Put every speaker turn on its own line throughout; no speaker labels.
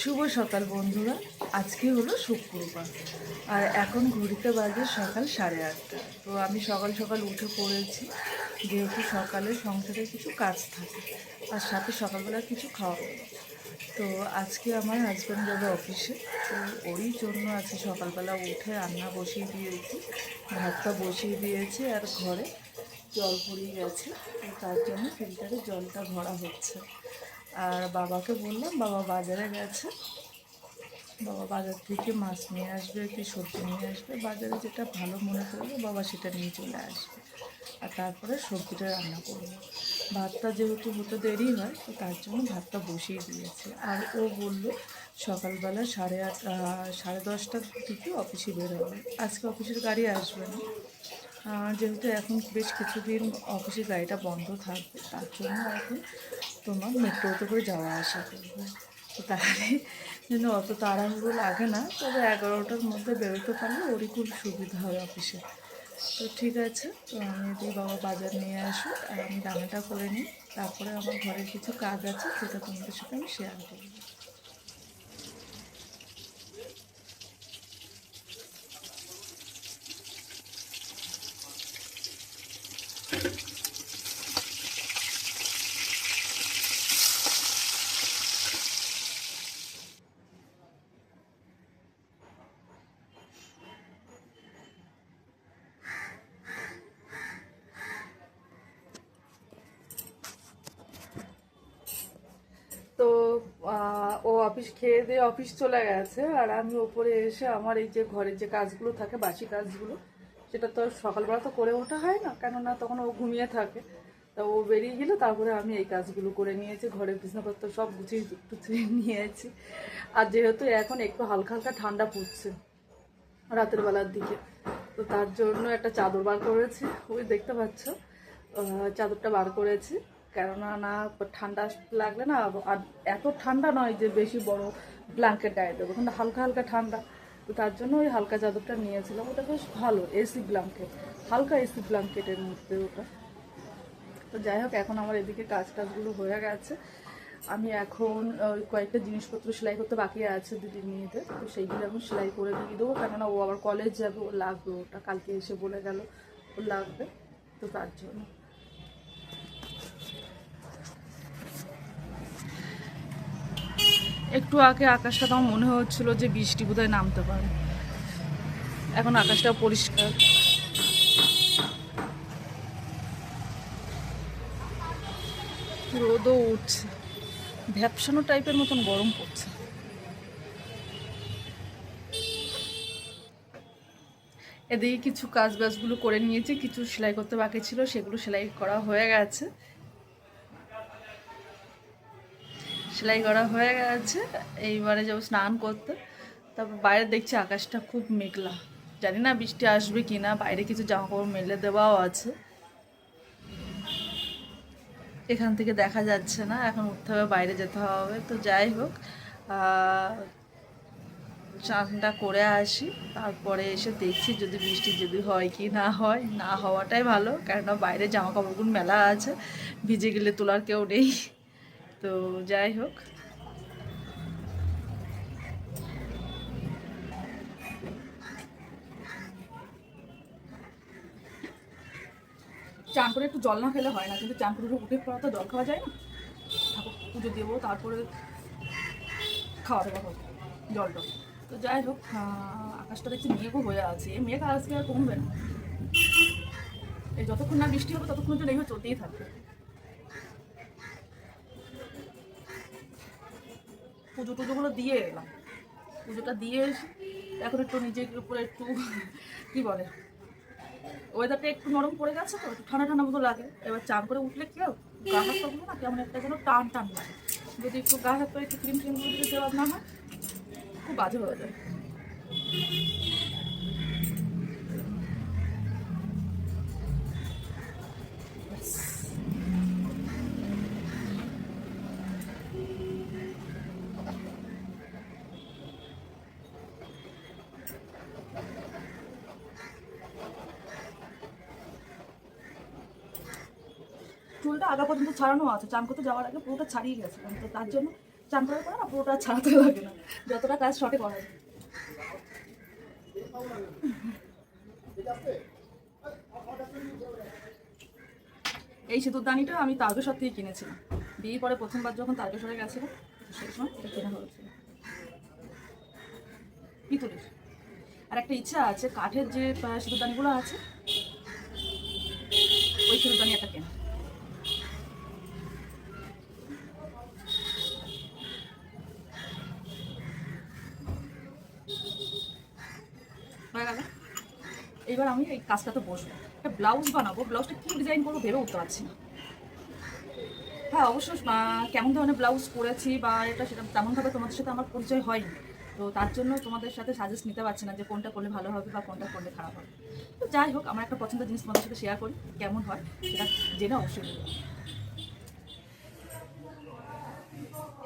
শুভ সকাল বন্ধুরা। আজকে হলো শুক্রবার। আর এখন ঘড়িতে বাজে সকাল সাড়ে আটটা। তো আমি সকাল সকাল উঠে পড়েছি, যেহেতু সকালে সংসারে কিছু কাজ থাকে, আর সাথে সকালবেলা কিছু খাওয়া। তো আজকে আমার হাজব্যান্ড যাবে অফিসে তো ওরই জন্য আজকে সকালবেলা উঠে রান্না বসিয়ে দিয়েছি, ভাতটা বসিয়ে দিয়েছি, আর ঘরে জল পড়িয়ে গেছে। তার জন্য ফিল্টারে জলটা ভরা হচ্ছে। আর বাবাকে বললাম, বাবা বাজারে গেছে। বাবা বাজার থেকে মাছ নিয়ে আসবে কি সবজি নিয়ে আসবে। বাজারে যেটা ভালো মনে করবে, বাবা সেটা নিয়ে চলে আসবে। আর তারপরে সবজিটা রান্না করব। ভাতটা যেহেতু হতে দেরি হয়, তো তার জন্য ভাতটা বসিয়ে দিয়েছে। আর ও বলল, সকালবেলা সাড়ে আট সাড়ে দশটার দিকে অফিসে বেরোবে। আজকে অফিসের গাড়ি আসবে না। যেহেতু এখন বেশ কিছুদিন অফিসের গাড়িটা বন্ধ থাকবে, তার জন্য এখন তোমার মেট্রোতে করে যাওয়া আসা করবে। তো তাহলে যেন অত তাড়াহুড়ো লাগে না, তবে এগারোটার মধ্যে বেরোতে পারলে ওরই খুব সুবিধা হয় অফিসে। তো ঠিক আছে, তো আমি এদিকে বাবা বাজার নিয়ে আসো আর আমি রান্নাটা করে নিই, তারপরে আমার ঘরের কিছু কাজ আছে, সেটা তোমাদের সাথে আমি শেয়ার করব তো আহ, ও অফিস খেয়ে দিয়ে অফিস চলে গেছে আর আমি ওপরে এসে আমার এই যে ঘরের যে কাজগুলো থাকে, বাসি কাজগুলো, সেটা তো সকালবেলা তো করে ওঠা হয় না। কেননা তখন ও ঘুমিয়ে থাকে। তা ও বেরিয়ে গেলে, তারপরে আমি এই কাজগুলো করে নিয়েছি, ঘরের বিছনাপত্র সব গুছিয়ে টুছিয়ে নিয়েছি। আর যেহেতু এখন একটু হালকা হালকা ঠান্ডা পড়ছে রাতের বেলার দিকে, তো তার জন্য একটা চাদর বার করেছি। ওই দেখতে পাচ্ছ চাদরটা বার করেছি। কেননা না, ঠান্ডা লাগলে না, আর এত ঠান্ডা নয় যে বেশি বড় ব্ল্যাঙ্কেট গায়ে দেবো। কিন্তু হালকা হালকা ঠান্ডা। তো তার জন্য ওই হালকা চাদরটা নিয়েছিলাম। ওটা বেশ ভালো এসি ব্ল্যাঙ্কেট হালকা এসি ব্ল্যাঙ্কেটের মধ্যে ওটা। তো যাই হোক, এখন আমার এদিকে কাজ টাজগুলো হয়ে গেছে। আমি এখন, ওই কয়েকটা জিনিসপত্র সেলাই করতে বাকি আছে দিদির মেয়েদের। তো সেইগুলো এখন সেলাই করে দিয়ে দেবো। কেননা ও আবার কলেজ যাবে, ও লাগবে ওটা। কালকে এসে বলে গেল, ও লাগবে। তো তার জন্য। একটু আগে আকাশটা তো মনে হচ্ছিল যে বৃষ্টি বোধহয় নামতে পারে। এখন আকাশটা পরিষ্কার। রোদও উঠছে। ভ্যাপসানো টাইপের মতন গরম পড়ছে। এদিকে কিছু কাজ বাজগুলো করে নিয়েছি, কিছু সেলাই করতে বাকি ছিল, সেগুলো সেলাই করা হয়ে গেছে। সেলাই করা হয়ে গেছে। এইবারে যাব স্নান করতে। তারপর বাইরে দেখছি আকাশটা খুব মেঘলা। জানি না বৃষ্টি আসবে কি না বাইরে কিছু জামা কাপড় মেলে দেওয়াও আছে। এখান থেকে দেখা যাচ্ছে না, এখন উঠতে হবে, বাইরে যেতে হবে। তো যাই হোক চানটা করে আসি। তারপরে এসে দেখছি যদি বৃষ্টি যদি হয় কি না হয়, না হওয়াটাই ভালো। কেননা বাইরে জামা কাপড়গুলো মেলা আছে, ভিজে গেলে তোলার কেউ নেই। তো যাই হোক। চান করে একটু জল না খেলে হয় না, কিন্তু চান করে উঠে পড়া তো জল খাওয়া যায় না? ঠাকুর পুজো দেবো, তারপরে খাওয়া দাওয়া হবে জল টল। তো যাই হোক আকাশটা দেখছি মেঘও হয়ে আছে। মেঘ আজকে আর কমবে না। এই যতক্ষণ না বৃষ্টি হবে ততক্ষণ তো এইভাবে চলতেই থাকবে। পুজো টুজোগুলো দিয়ে এলাম। পুজোটা দিয়ে এসে এখন একটু নিজের উপরে একটু, কী বলে ওয়েদারটা একটু নরম পড়ে গেছে তো, একটু ঠান্ডা ঠান্ডা মতো লাগে। এবার চান করে উঠলে কেউ গা হাত পাগুলো না কেমন একটা যেন টান টান লাগে। যদি একটু গা হাত করে একটু ক্রিম ট্রিম দিয়ে দেওয়া না হয়, খুব বাজে হয়ে যায়। আগা পর্যন্ত ছাড়ানো আছে। চান করতে যাওয়ার আগে পুরোটা ছাড়িয়ে গেছিলাম। তো তার জন্য
চান করার পরে না পুরোটা ছাড়াতে লাগে না। যতটা কাজ শর্টে করা যায়। এই সিঁদুরদানিটা আমি তারকেশ্বর থেকে কিনেছিলাম। বিয়ে পরে প্রথমবার যখন তারকেশ্বরে গেছিলাম সেই সময় এটা কেনা হয়েছিল। পিতলের। আর একটা ইচ্ছা আছে, কাঠের যে সিঁদুরদানিগুলো আছে, ওই সিঁদুরদানি একটা কেনা। এবার আমি এই কাজটাতে বসবো। একটা ব্লাউজ বানাবো ব্লাউজটা কি ডিজাইন করব ভেবে উঠতে পারছি না। হ্যাঁ অবশ্য কেমন ধরনের ব্লাউজ করেছি বা এটা সেটা তেমনভাবে তোমাদের সাথে আমার পরিচয় হয়নি। তো তার জন্য তোমাদের সাথে সাজেস্ট নিতে পারছি না যে কোনটা করলে ভালো হবে বা কোনটা করলে খারাপ হবে। তো যাই হোক, আমার একটা পছন্দের জিনিস তোমাদের সাথে শেয়ার করি, কেমন হয় সেটা জেনে অবশ্যই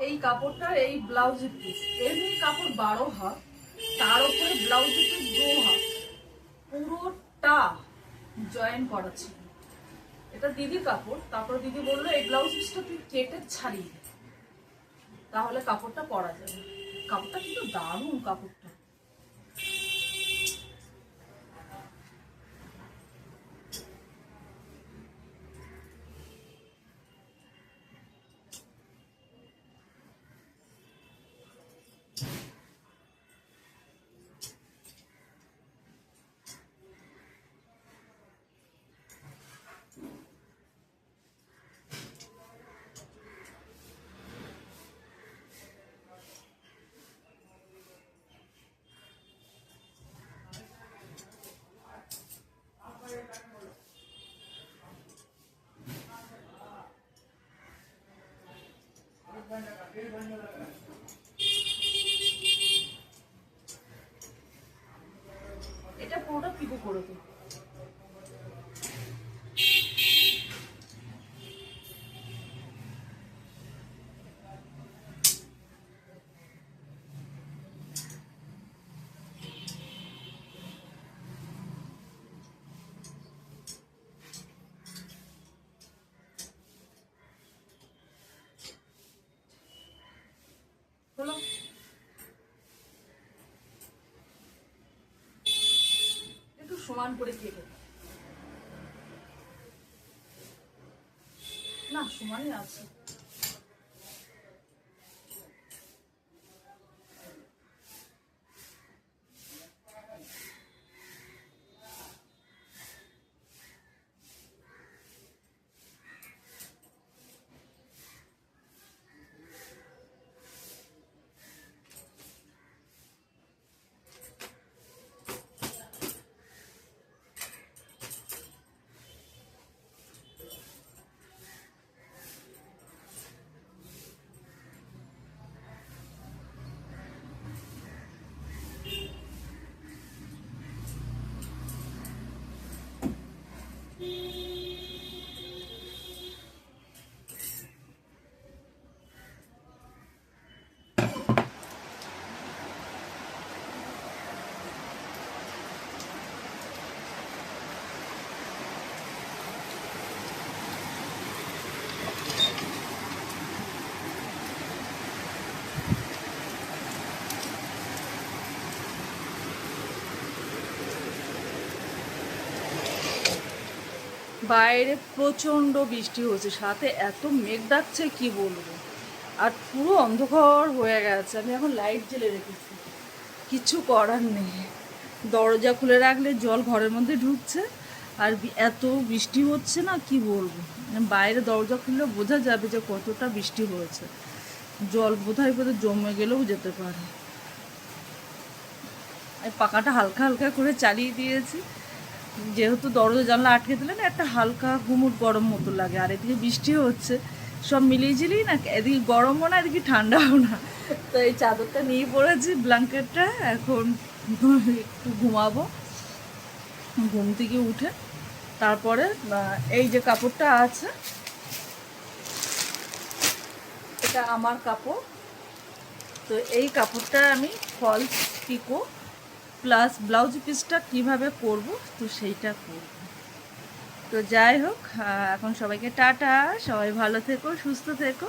এই কাপড়টা, এই ব্লাউজের পিস এমনি কাপড় বারো হাত, তার উপরে ব্লাউজের পিস দু হাত। পুরোটা জয়েন করা ছিল এটা দিদি কাপড়, তারপর দিদি বলল, এই ব্লাউজ তুই কেটে ছাড়িয়ে। তাহলে কাপড়টা পরা যাবে। কাপড়টা কিন্তু দারুণ, কাপড়টা এটা পুরোটা পিকো করে দিই হলো একটু সমান করে দিয়ে দেবো। না সমানই আছে। বাইরে প্রচণ্ড বৃষ্টি হচ্ছে, সাথে এত মেঘ ডাকছে, কি বলব? আর পুরো অন্ধকার হয়ে গেছে, আমি এখন লাইট জ্বেলে রেখেছি। কিছু করার নেই। দরজা খুলে রাখলে জল ঘরের মধ্যে ঢুকছে, আর এত বৃষ্টি হচ্ছে না, কি বলব? মানে বাইরে দরজা খুললে বোঝা যাবে যে কতটা বৃষ্টি হয়েছে। জল বোধহয় বোধহয় জমে গেলেও যেতে পারে। পাখাটা হালকা হালকা করে চালিয়ে দিয়েছি। যেহেতু দরজা জানলা আটকে দিলে না, একটা হালকা গুমুট গরম মতো লাগে। আর এদিকে বৃষ্টিও হচ্ছে। সব মিলিয়ে ঝিলিয়ে না, এদিকে গরমও না, এদিকে ঠান্ডাও না। তো এই চাদরটা নিয়ে পড়েছি, ব্ল্যাঙ্কেটটা। এখন একটু ঘুমাবো। ঘুম থেকে উঠে তারপরে এই যে কাপড়টা আছে, এটা আমার কাপড়। তো এই কাপড়টা আমি ফলস, পিকো প্লাস ব্লাউজ পিসটা কীভাবে করব তো সেইটা করব তো যাই হোক এখন সবাইকে টাটা। সবাই ভালো থেকো, সুস্থ থেকো।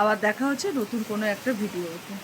আবার দেখা হচ্ছে নতুন কোনো একটা ভিডিওতে